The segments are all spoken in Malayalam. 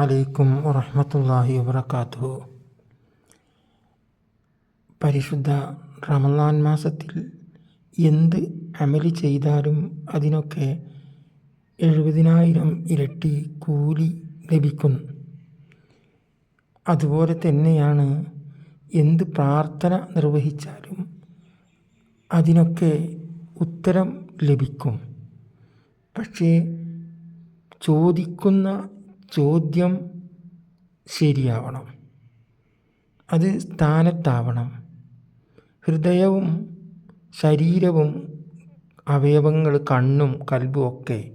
അലൈക്കും വറഹമത്തല്ലാഹി വബർക്കാത്തു പരിശുദ്ധ റമദാൻ മാസത്തിൽ എന്ത് അമലി ചെയ്താലും അതിനൊക്കെ എഴുപതിനായിരം ഇരട്ടി കൂലി ലഭിക്കും അതുപോലെ തന്നെയാണ് എന്ത് പ്രാർത്ഥന നിർവഹിച്ചാലും അതിനൊക്കെ ഉത്തരം ലഭിക്കും. പക്ഷേ ചോദിക്കുന്ന ചോദ്യം ശരിയാവണം. അത് സ്ഥാനത്താവണം. ഹൃദയവും ശരീരവും അവയവങ്ങൾ കണ്ണും കൽബും ഒക്കെ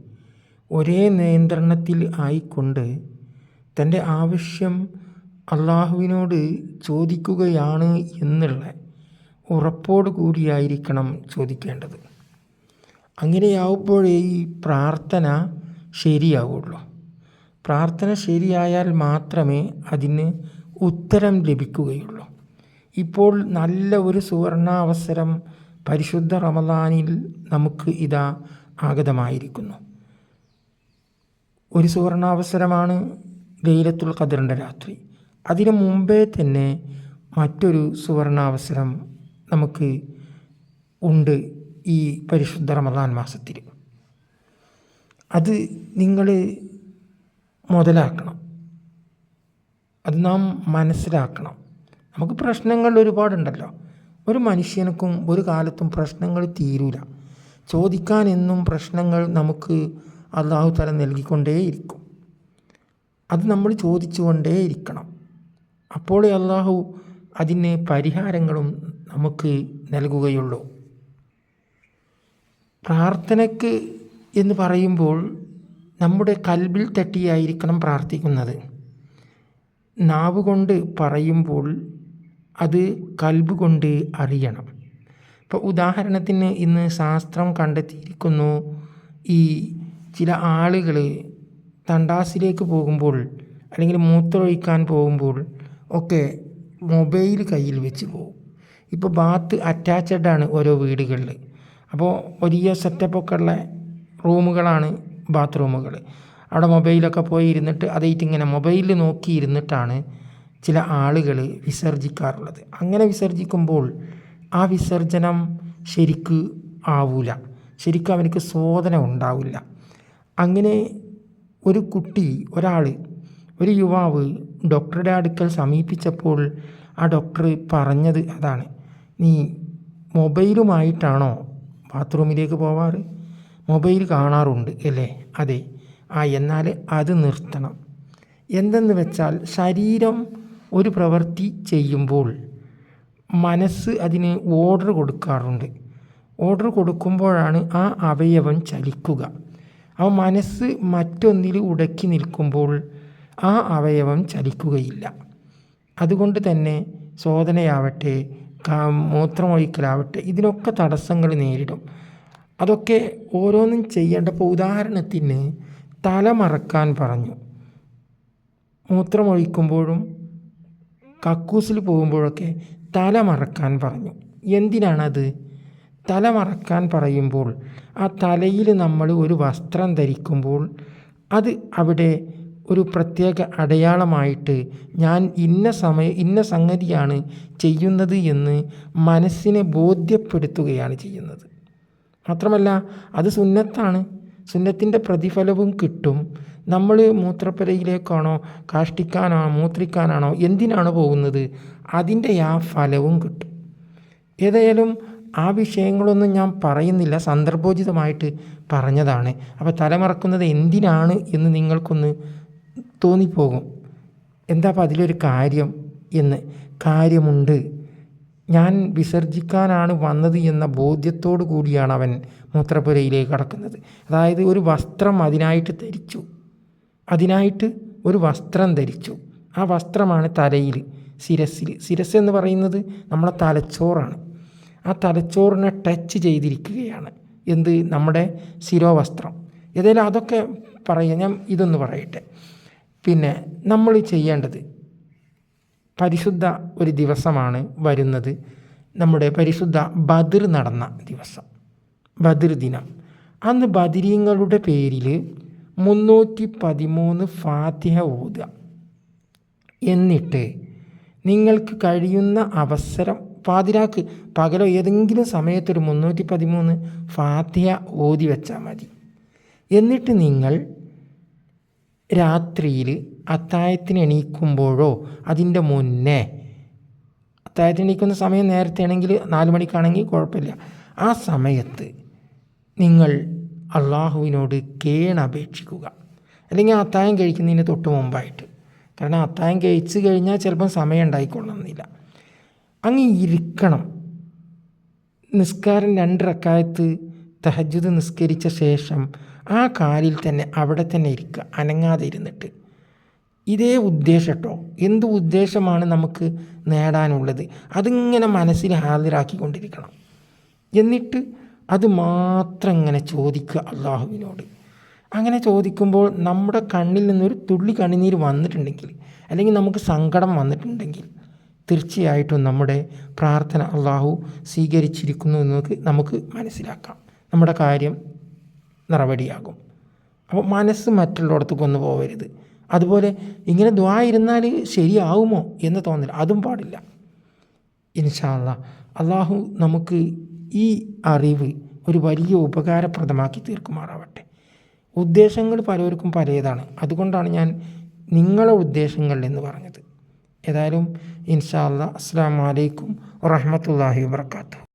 ഒരേ നിയന്ത്രണത്തിൽ ആയിക്കൊണ്ട് തന്റെ ആവശ്യം അള്ളാഹുവിനോട് ചോദിക്കുകയാണ് എന്നുള്ള ഉറപ്പോടു കൂടിയായിരിക്കണം ചോദിക്കേണ്ടത്. അങ്ങനെയാവുമ്പോഴേ ഈ പ്രാർത്ഥന ശരിയാവുള്ളൂ. പ്രാർത്ഥന ശരിയായാൽ മാത്രമേ അതിന് ഉത്തരം ലഭിക്കുകയുള്ളൂ. ഇപ്പോൾ നല്ല ഒരു സുവർണാവസരം പരിശുദ്ധ റമദാനിൽ നമുക്ക് ഇതാ ആഗതമായിരിക്കുന്നു. ഒരു സുവർണാവസരമാണ് ലൈലത്തുൽ ഖദറിന്റെ രാത്രി. അതിനു മുമ്പേ തന്നെ മറ്റൊരു സുവർണാവസരം നമുക്ക് ഉണ്ട് ഈ പരിശുദ്ധ റമദാൻ മാസത്തിൽ. അത് നിങ്ങൾ മുതലാക്കണം. അത് നാം മനസ്സിലാക്കണം. നമുക്ക് പ്രശ്നങ്ങൾ ഒരുപാടുണ്ടല്ലോ. ഒരു മനുഷ്യനക്കും ഒരു കാലത്തും പ്രശ്നങ്ങൾ തീരൂല. ചോദിക്കാൻ എന്നും പ്രശ്നങ്ങൾ നമുക്ക് അള്ളാഹു തല നൽകിക്കൊണ്ടേയിരിക്കും. അത് നമ്മൾ ചോദിച്ചുകൊണ്ടേയിരിക്കണം. അപ്പോഴേ അള്ളാഹു അതിന് പരിഹാരങ്ങളും നമുക്ക് നൽകുകയുള്ളൂ. പ്രാർത്ഥനയ്ക്ക് എന്ന് പറയുമ്പോൾ നമ്മുടെ കൽബിൽ തട്ടിയായിരിക്കണം പ്രാർത്ഥിക്കുന്നത്. നാവ് കൊണ്ട് പറയുമ്പോൾ അത് കൽബ് കൊണ്ട് അറിയണം. ഇപ്പോൾ ഉദാഹരണത്തിന് ഇന്ന് ശാസ്ത്രം കണ്ടെത്തിയിരിക്കുന്നു ഈ ചില ആളുകൾ തണ്ടാസിലേക്ക് പോകുമ്പോൾ അല്ലെങ്കിൽ മൂത്രമൊഴിക്കാൻ പോകുമ്പോൾ ഒക്കെ മൊബൈൽ കയ്യിൽ വെച്ച് പോകും. ഇപ്പോൾ ബാത്ത് അറ്റാച്ചഡ് ആണ് ഓരോ വീടുകളിൽ അപ്പോൾ വലിയ സെറ്റപ്പൊക്കെ ഉള്ള റൂമുകളാണ് ബാത്റൂമുകൾ അവിടെ മൊബൈലൊക്കെ പോയി ഇരുന്നിട്ട് അതായിട്ട് ഇങ്ങനെ മൊബൈലിൽ നോക്കി ഇരുന്നിട്ടാണ് ചില ആളുകൾ വിസർജിക്കാറുള്ളത്. അങ്ങനെ വിസർജിക്കുമ്പോൾ ആ വിസർജനം ശരിക്ക് ആവൂല. ശരിക്കും അവനക്ക് ശോധന ഉണ്ടാവില്ല. അങ്ങനെ ഒരു കുട്ടി ഒരാൾ ഒരു യുവാവ് ഡോക്ടറുടെ അടുക്കൽ സമീപിച്ചപ്പോൾ ആ ഡോക്ടർ പറഞ്ഞത് അതാണ് നീ മൊബൈലുമായിട്ടാണോ ബാത്റൂമിലേക്ക് പോവാറ്? മൊബൈൽ കാണാറുണ്ട് അല്ലേ? അതെ. ആ എന്നാൽ അത് നിർത്തണം. എന്തെന്ന് വെച്ചാൽ ശരീരം ഒരു പ്രവൃത്തി ചെയ്യുമ്പോൾ മനസ്സ് അതിന് ഓർഡർ കൊടുക്കാറുണ്ട്. ഓർഡർ കൊടുക്കുമ്പോഴാണ് ആ അവയവം ചലിക്കുക. ആ മനസ്സ് മറ്റൊന്നിൽ ഉടക്കി നിൽക്കുമ്പോൾ ആ അവയവം ചലിക്കുകയില്ല. അതുകൊണ്ട് തന്നെ ശോധനയാവട്ടെ മൂത്രമൊഴിക്കലാവട്ടെ ഇതിനൊക്കെ തടസ്സങ്ങൾ നേരിടും. അതൊക്കെ ഓരോന്നും ചെയ്യേണ്ടപ്പോൾ ഉദാഹരണത്തിന് തല മറക്കാൻ പറഞ്ഞു. മൂത്രമൊഴിക്കുമ്പോഴും കക്കൂസിൽ പോകുമ്പോഴൊക്കെ തല മറക്കാൻ പറഞ്ഞു. എന്തിനാണത്? തല മറക്കാൻ പറയുമ്പോൾ ആ തലയിൽ നമ്മൾ ഒരു വസ്ത്രം ധരിക്കുമ്പോൾ അത് അവിടെ ഒരു പ്രത്യേക അടയാളമായിട്ട് ഞാൻ ഇന്ന സമയം ഇന്ന സംഗതിയാണ് ചെയ്യുന്നത് എന്ന് മനസ്സിനെ ബോധ്യപ്പെടുത്തുകയാണ് ചെയ്യുന്നത്. മാത്രമല്ല അത് സുന്നത്താണ്. സുന്നത്തിന്റെ പ്രതിഫലവും കിട്ടും. നമ്മൾ മൂത്രപ്പുരയിലേക്കാണോ കാഷ്ടിക്കാനാണോ മൂത്രിക്കാനാണോ എന്തിനാണ് പോകുന്നത്? അതിന്റെ ആ ഫലവും കിട്ടും. ഏതായാലും ആ വിഷയങ്ങളൊന്നും ഞാൻ പറയുന്നില്ല. സന്ദർഭോചിതമായിട്ട് പറഞ്ഞതാണ്. അപ്പോൾ തലമറക്കുന്നത് എന്തിനാണ് എന്ന് നിങ്ങൾക്കൊന്ന് തോന്നിപ്പോകും. എന്താ അപ്പോൾ അതിലൊരു കാര്യം എന്ന്. കാര്യമുണ്ട്. ഞാൻ വിസർജിക്കാനാണ് വന്നത് എന്ന ബോധ്യത്തോടു കൂടിയാണ് അവൻ മൂത്രപ്പുരയിലേക്ക് കടക്കുന്നത്. അതായത് ഒരു വസ്ത്രം അതിനായിട്ട് ധരിച്ചു. അതിനായിട്ട് ഒരു വസ്ത്രം ധരിച്ചു. ആ വസ്ത്രമാണ് തലയിൽ ശിരസിൽ ശിരസ് എന്ന് പറയുന്നത് നമ്മളെ തലച്ചോറാണ്. ആ തലച്ചോറിനെ ടച്ച് ചെയ്തിരിക്കുകയാണ്. എന്ത്? നമ്മുടെ ശിരോവസ്ത്രം. ഏതായാലും അതൊക്കെ പറയാം ഞാൻ ഇതൊന്ന് പറയട്ടെ. പിന്നെ നമ്മൾ ചെയ്യേണ്ടത് പരിശുദ്ധ ഒരു ദിവസമാണ് വരുന്നത്. നമ്മുടെ പരിശുദ്ധ ബദർ നടന്ന ദിവസം. ബദർ ദിനം. അന്ന് ബദിരീങ്ങളുടെ പേരിൽ മുന്നൂറ്റി പതിമൂന്ന് ഫാത്തിഹ ഓതുക. എന്നിട്ട് നിങ്ങൾക്ക് കഴിയുന്ന അവസരം പാതിരാക്ക് പകലോ ഏതെങ്കിലും സമയത്തൊരു മുന്നൂറ്റി പതിമൂന്ന് ഫാത്തിഹ ഓതി വെച്ചാൽ മതി. എന്നിട്ട് നിങ്ങൾ രാത്രിയിൽ അത്തായത്തിന് എണീക്കുമ്പോഴോ അതിന്റെ മുന്നേ അത്തായത്തിന് എണീക്കുന്ന സമയം നേരത്തെ ആണെങ്കിൽ നാല് മണിക്കാണെങ്കിൽ കുഴപ്പമില്ല. ആ സമയത്ത് നിങ്ങൾ അള്ളാഹുവിനോട് കേണപേക്ഷിക്കുക. അല്ലെങ്കിൽ അത്തായം കഴിക്കുന്നതിന് തൊട്ട് മുമ്പായിട്ട്. കാരണം അത്തായം കഴിച്ച് കഴിഞ്ഞാൽ ചിലപ്പം സമയം ഉണ്ടായിക്കൊള്ളണമെന്നില്ല അങ്ങ് ഇരിക്കണം. നിസ്കാരം രണ്ട് റക്കായത്ത് തഹജുദ് നിസ്കരിച്ച ശേഷം ആ കാലിൽ തന്നെ അവിടെ തന്നെ ഇരിക്കുക. അനങ്ങാതെ ഇരുന്നിട്ട്. ഇതേ ഉദ്ദേശം കേട്ടോ എന്ത് ഉദ്ദേശമാണ് നമുക്ക് നേടാനുള്ളത്? അതിങ്ങനെ മനസ്സിൽ ഹാജരാക്കിക്കൊണ്ടിരിക്കണം. എന്നിട്ട് അത് മാത്രം ഇങ്ങനെ ചോദിക്കുക അള്ളാഹുവിനോട്. അങ്ങനെ ചോദിക്കുമ്പോൾ നമ്മുടെ കണ്ണിൽ നിന്നൊരു തുള്ളി കണ്ണിനീർ വന്നിട്ടുണ്ടെങ്കിൽ അല്ലെങ്കിൽ നമുക്ക് സങ്കടം വന്നിട്ടുണ്ടെങ്കിൽ തീർച്ചയായിട്ടും നമ്മുടെ പ്രാർത്ഥന അള്ളാഹു സ്വീകരിച്ചിരിക്കുന്നു എന്ന് നമുക്ക് മനസ്സിലാക്കാം. നമ്മുടെ കാര്യം നടപടിയാകും. അപ്പോൾ മനസ്സ് മറ്റുള്ളിടത്ത് കൊന്നു പോകരുത് അതുപോലെ ഇങ്ങനെ ദ്വാ ഇരുന്നാൽ ശരിയാവുമോ എന്ന് തോന്നില്ല അതും പാടില്ല. ഇൻഷാല്ല അള്ളാഹു നമുക്ക് ഈ അറിവ് ഒരു വലിയ ഉപകാരപ്രദമാക്കി തീർക്കുമാറാവട്ടെ. ഉദ്ദേശങ്ങൾ പലർക്കും പലതാണ്. അതുകൊണ്ടാണ് ഞാൻ നിങ്ങളെ ഉദ്ദേശങ്ങൾ എന്ന് പറഞ്ഞത്. ഏതായാലും ഇൻഷാല്ല അസ്സാം വലൈക്കും വറഹമത്തല്ലാഹി വാത്തു